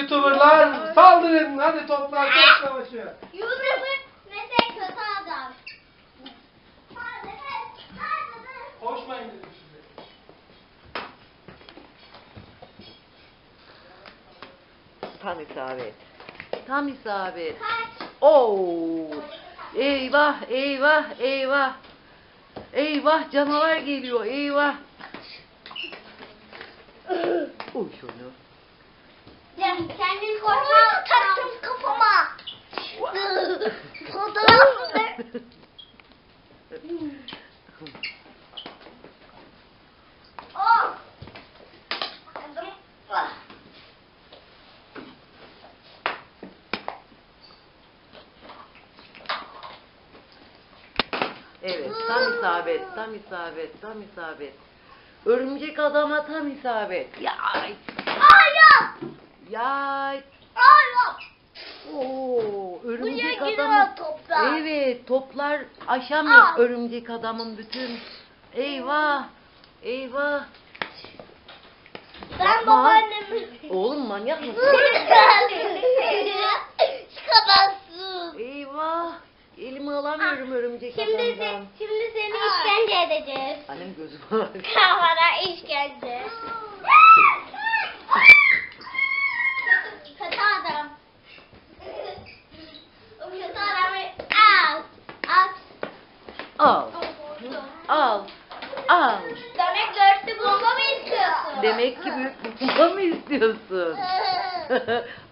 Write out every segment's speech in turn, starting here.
youtuberlar saldırın. Hadi toplar top savaşı. YouTuber Mete kötü adam. Koşmayın dedim size. Tam isabet. Tam isabet. Kaç? Oo. Eyvah, eyvah, eyvah. Eyvah canavar geliyor. Eyvah. Uy şunu. Evet, tam isabet, tam isabet, tam isabet. Örümcek adama tam isabet. Yay, Hayır. yay. Hayır. Oo, örümcek Buraya adamı. toplar. Evet, toplar aşamıyor Al. örümcek adamın bütün. Eyvah, eyvah. Ben Yapma. babaannemi... Oğlum manyak mısın? Çıkamazsın. Eyvah. Elimi alamıyorum örümcek Şimdi, adamdan. se, şimdi seni işkence edeceğiz. Annem gözüm var. Kafana işkence. Kötü adam. O kötü adamı al. At. Al, al, al. Demek dörtlü bomba mı istiyorsun? Demek ki büyük bomba mı istiyorsun?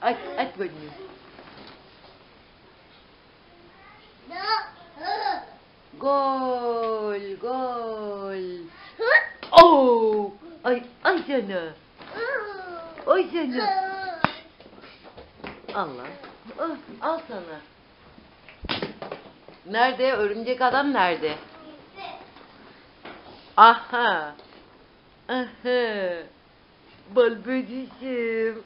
aç, aç bakayım. Gol, gol. Oo, ay, ay canı. Ay canı. Allah. Ah, Al sana. Nerede? Örümcek adam nerede? Aha. Aha. Bal böcüşüm.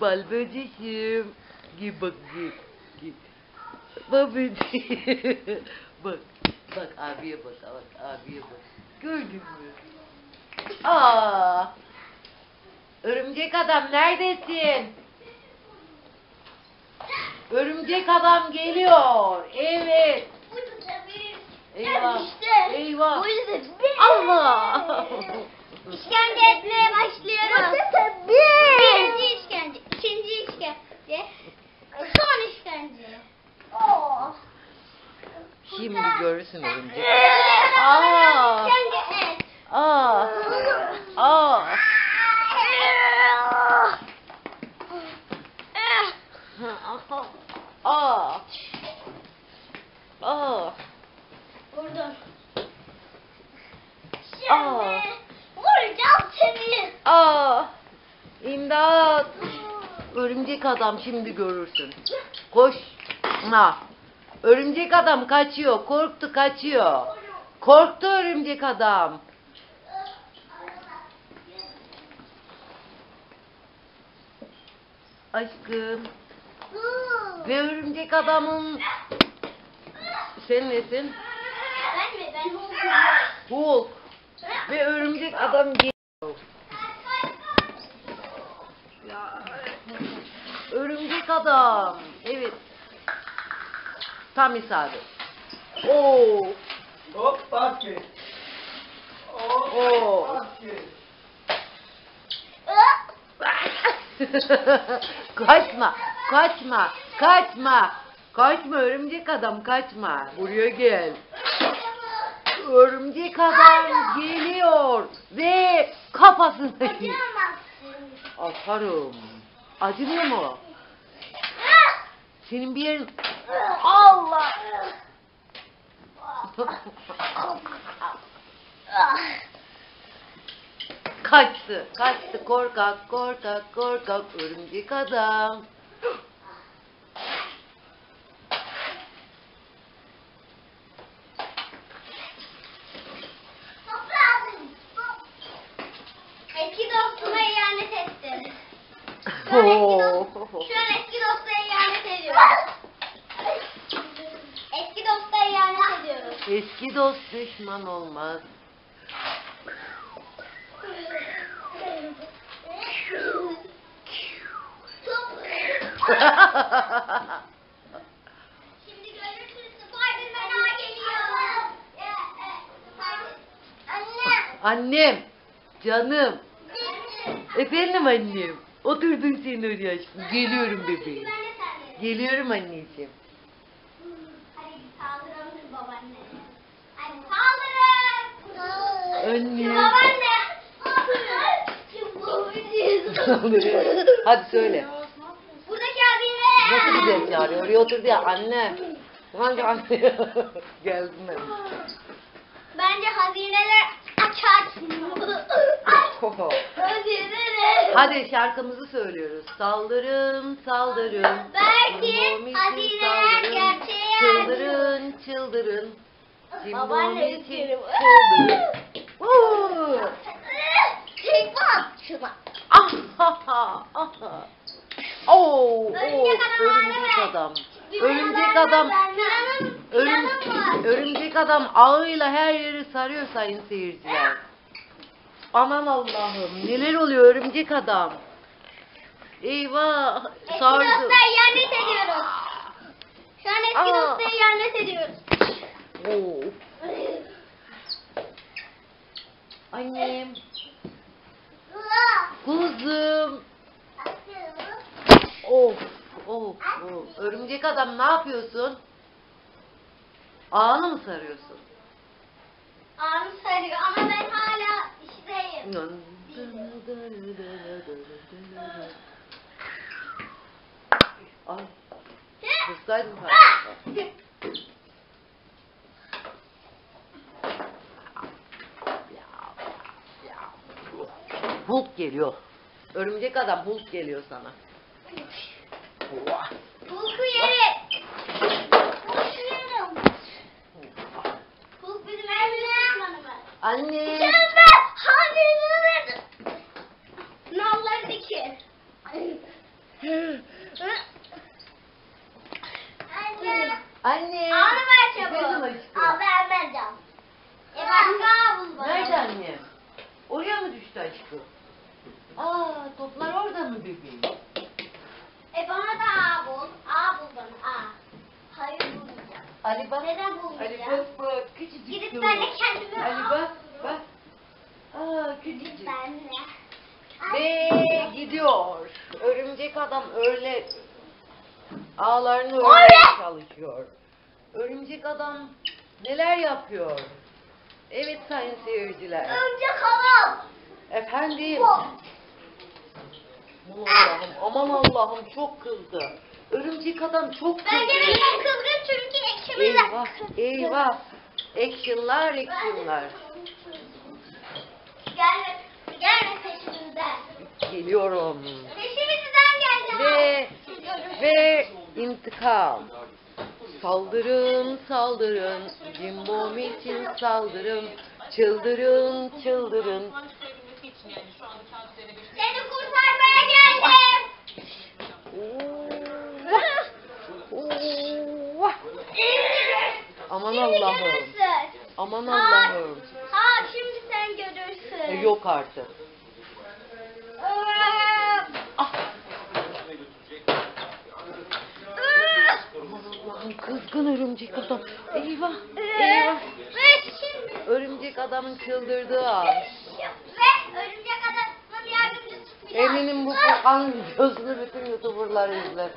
Bal böcüşüm. Gel bak gel. gel. Bal böcüşüm. bak. Bak abiye bak. Bak abiye bak. Gördün mü? Aa. Örümcek adam neredesin? Örümcek adam geliyor. Evet. Eyvah. Eyvah. Allah. İşkence etmeye başlıyoruz. Birinci işkence, ikinci işkence, son işkence. Oh. Şimdi görürsün örümcek. Aa. Aa. İşkence et. Aa. Aa. Aa. Aa. Vurdum. Aa. Seni. Aa. İmdat. Örümcek adam şimdi görürsün. Koş. Ha. Örümcek adam kaçıyor. Korktu kaçıyor. Korktu örümcek adam. Aşkım. Ve örümcek adamın sen nesin? Ben mi? Ben Hulk'um. Hulk. Ve örümcek adam geliyor. Örümcek adam. Evet. Tam isabet. Oo. Hop basket. Hop Oo. basket. kaçma, kaçma, kaçma. Kaçma örümcek adam kaçma. Buraya gel. Örümcek adam geliyor ve kafasını atarım. Acımıyor mu? Senin bir yerin Allah. kaçtı, kaçtı korkak, korkak, korkak örümcek adam. Eski dostuma ihanet ettim. Şu an eski, Oo. dost, şu an eski dosta ihanet ediyorum. Eski dosta ihanet ediyorum. Eski dost düşman olmaz. Şimdi görürsün Spiderman ağa geliyor. Anne. Annem, canım, efendim annem. Oturdun sen oraya aşkım. Geliyorum bebeğim. De. Geliyorum anneciğim. Hadi bir saldıralım babaanne. Hadi saldırın. Babaanne. Hadi söyle. Buradaki hazine. Nasıl güzel çağırıyor. Oraya oturdu ya anne. Hangi anne? Geldim ben. Bence hazineler açar. hazineler. Hadi şarkımızı söylüyoruz. Saldırın, saldırın. Belki hazineler gerçeğe Çıldırın, çıldırın. Babaanne isterim. çıldırın. Oo! Şuna. Ah ha ha ah ha. Oo, adam örümcek adam. Örümcek Örüm, örümcek adam ağıyla her yeri sarıyor sayın seyirciler. Aman Allah'ım neler oluyor örümcek adam. Eyvah Eski sardı. dostlar ihanet ediyoruz. Şu an eski dostları ihanet ediyoruz. Oo. Annem, kuzum. Of, of, of. Örümcek adam ne yapıyorsun? Ağını mı sarıyorsun? Ağrı sarıyor ama ben hala işteyim. Ay, kızsaydın bari. Hulk geliyor. Örümcek adam Hulk geliyor sana. Hulk'u yere. Hulk'u yere. Hulk bizim büyük düşmanımız. Anne. Şimdi hazineler. Nalları diki. Anne. Anne. Ağını ver çabuk. Al vermeyeceğim. E başka bul bana. Nerede anne? Oraya mı düştü aşkım? Aa toplar orada mı bebeğim? E bana da A bul. A bul bana A. Hayır bulmayacağım. Ali bak. Neden Ali bulmayacağım? bak bak küçücük. Gidip ben de kendime Ali al. bak bak. Aa küçücük. Ben de. Ve gidiyor. Örümcek adam öyle ağlarını örmeye çalışıyor. Örümcek adam neler yapıyor? Evet sayın seyirciler. Örümcek adam. Efendim. Bu. Aman Allah'ım, aman Allah'ım çok kızdı. Örümcek adam çok kızdı. Bence benim kızgın çünkü ekşimiler. Eyvah, eyvah. Actionlar, actionlar. Gelme, gelme peşimizden. Geliyorum. Peşimizden geldi. Ve ve intikam. Saldırın, saldırın. Cimbom için saldırın. Çıldırın, çıldırın. Seni oo. Aman Allah'ım. Aman Allah'ım. Ha şimdi sen görürsün. E, Yok artık. Ah, Allah'ım kızgın örümcek adam. Eyvah, Ee, eyvah. Örümcek adamın çıldırdığı an. ve örümcek adamın yardımcısı filan. Furkan videosunu bütün YouTuber'lar izler.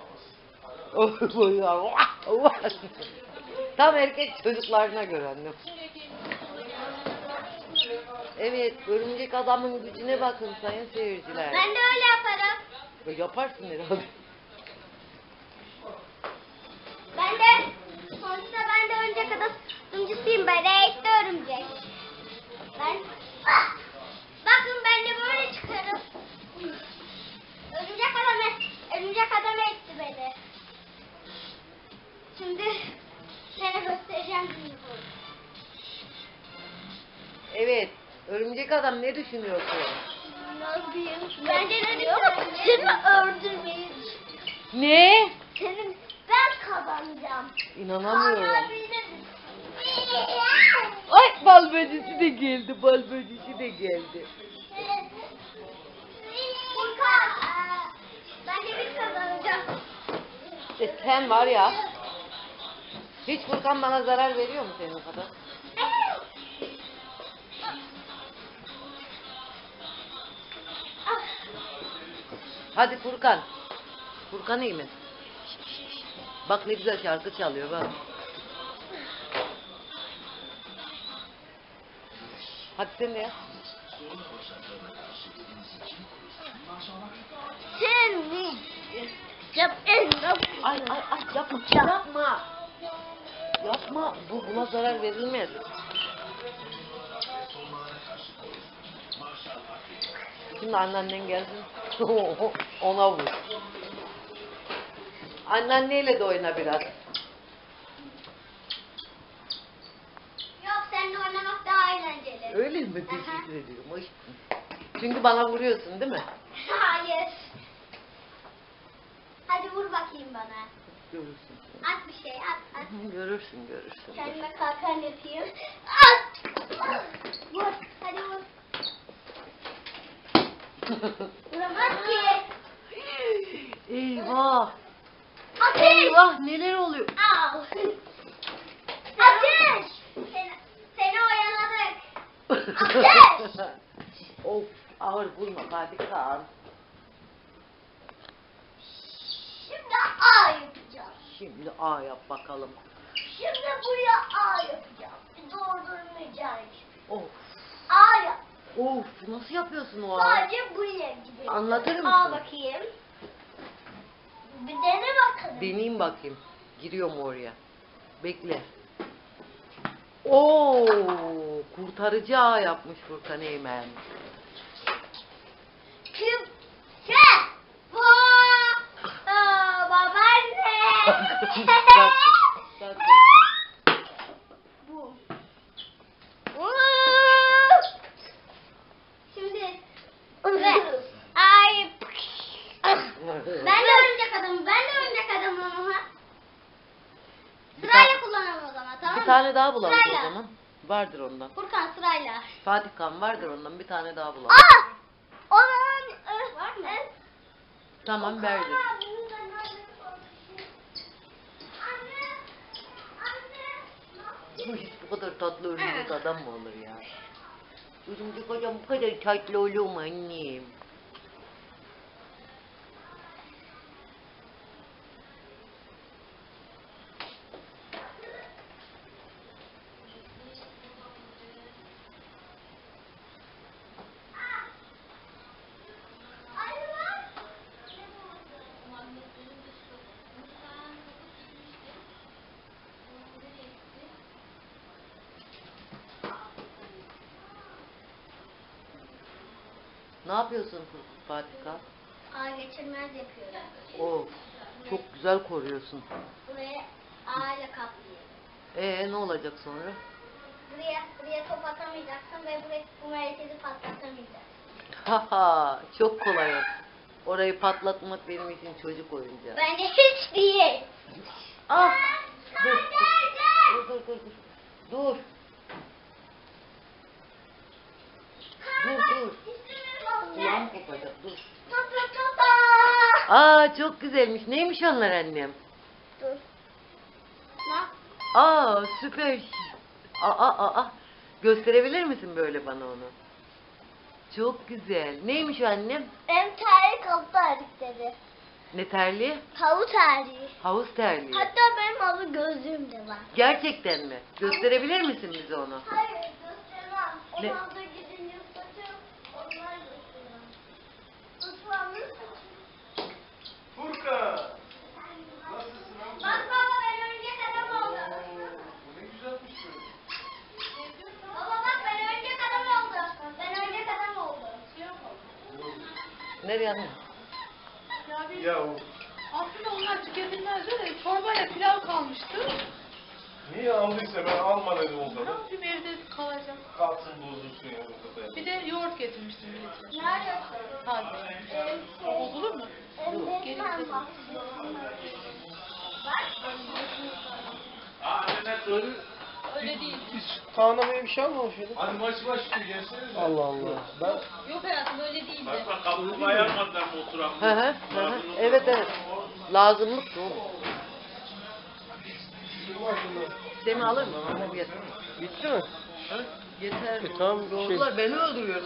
Tam erkek çocuklarına göre annem. Evet, örümcek adamın gücüne bakın sayın seyirciler. Ben de öyle yaparım. E, Yaparsın herhalde. Ben de sonuçta ben de örümcek adamcısıyım. Ben renkli örümcek. Ben örümcek adam ne düşünüyorsun? Bence ne düşünüyorsun? Seni öldürmeyi Ne? Senin ben kazanacağım. İnanamıyorum. Kazanabilirim. Ay bal böcesi de geldi, bal böcesi de geldi. Furkan. Bence biz kazanacağız. İşte sen var ya. Hiç Furkan bana zarar veriyor mu senin kadar? Hadi Furkan. Furkan iyi mi? Bak ne güzel şarkı çalıyor bak. Hadi sen de yap. Sen mi? Yap en Ay ay ay yapma yapma. Yapma. Bu buna zarar verilmez. Şimdi anneannen gelsin. Ona vur. Anneanneyle de oyna biraz. Yok seninle oynamak daha eğlenceli. Öyle mi? Teşekkür ediyorum. Hoş. Çünkü bana vuruyorsun değil mi? Hayır. Hadi vur bakayım bana. Görürsün. At bir şey at at. Görürsün görürsün. Kendime kalkan yapayım. At! Vur. Hadi vur. Vuramaz ki. Eyvah. Ateş! Eyvah neler oluyor? Al. Ateş! Seni, seni oyaladık. Ateş! of ağır vurma Fatih Kağan. Şimdi A yapacağım. Şimdi A yap bakalım. Şimdi buraya A yapacağım. Doldurmayacağım. Of. A yap. Of nasıl yapıyorsun o A? Sadece buraya gidelim. Anlatır mısın? A bakayım. Bir dene bakalım. Deneyeyim bakayım. Giriyor mu oraya? Bekle. Oo, kurtarıcı ağ yapmış Furkan Eymen. Kim? Sen! Bu! Aa, babaanne! Bak, bak. Bu. Şimdi ve ay ben de örümcek adamım. Ben de örümcek adamım ama. Sırayla kullanalım o zaman tamam mı? Bir tane daha bulalım o Sırayla. zaman. Vardır ondan. Furkan sırayla. Fatih Kan vardır ondan bir tane daha bulalım. Aa! Onun e, var mı? Tamam verdim. Anne! Anne! Hiç bu kadar tatlı örümcek adam mı olur ya? Örümcek adam bu kadar tatlı olur mu annem? Ne yapıyorsun Fatih Kan? A geçirmez yapıyorum. Of çok güzel koruyorsun. Buraya A ile kaplayayım. Ee ne olacak sonra? Buraya, buraya top atamayacaksın ve buraya bu merkezi patlatamayacaksın. Haha çok kolay o. Orayı patlatmak benim için çocuk oyuncağı. Bence hiç değil. Ah! Dur, dur, dur, dur, dur. Dur. Dur, dur. Kulağım kopacak, dur. Aa çok güzelmiş. Neymiş onlar annem? Dur. Ne? Aa süper. Aa, aa, aa. Gösterebilir misin böyle bana onu? Çok güzel. Neymiş annem? Benim terlik havu terlikleri. Ne terliği? Havu terliği. Havuz terliği. Hatta benim havu gözlüğüm de var. Gerçekten mi? Gösterebilir misin bize onu? Hayır göstermem. Ne? En alta gidince saçım onlar göstermem. Islanmış Furkan. Nasılsın amca? Bak baba ben örümcek adam oldum. Bu ne güzelmiş böyle. Baba bak ben örümcek adam oldum. Ben örümcek adam oldum. Nereye anne? Ya o Aslında onlar tüketilmezdi de çorbayla pilav kalmıştı. niye aldıysa ben alma dedim o Ne zaman. yapayım evde kalacak. Kalsın bozulsun ya bu kadar. Bir de yoğurt getirmiştim bir litre. Neredesin? Taze. Benim şey. Olur mu? Elimden bak. Öyle değil. Biz Kaan'a bir şey almamış mıydık? Hadi maç başlıyor gelsenize. Allah Allah. Ben Yok hayatım öyle değildi. Bak bak kapımı ayarmadılar mı oturan? Hı hı, hı hı. Evet evet. Lazımlık da oğlum. Semi alır mı? Bitti mi? Ha? Yeter. E, tamam, şey- Doğrular beni öldürüyorlar.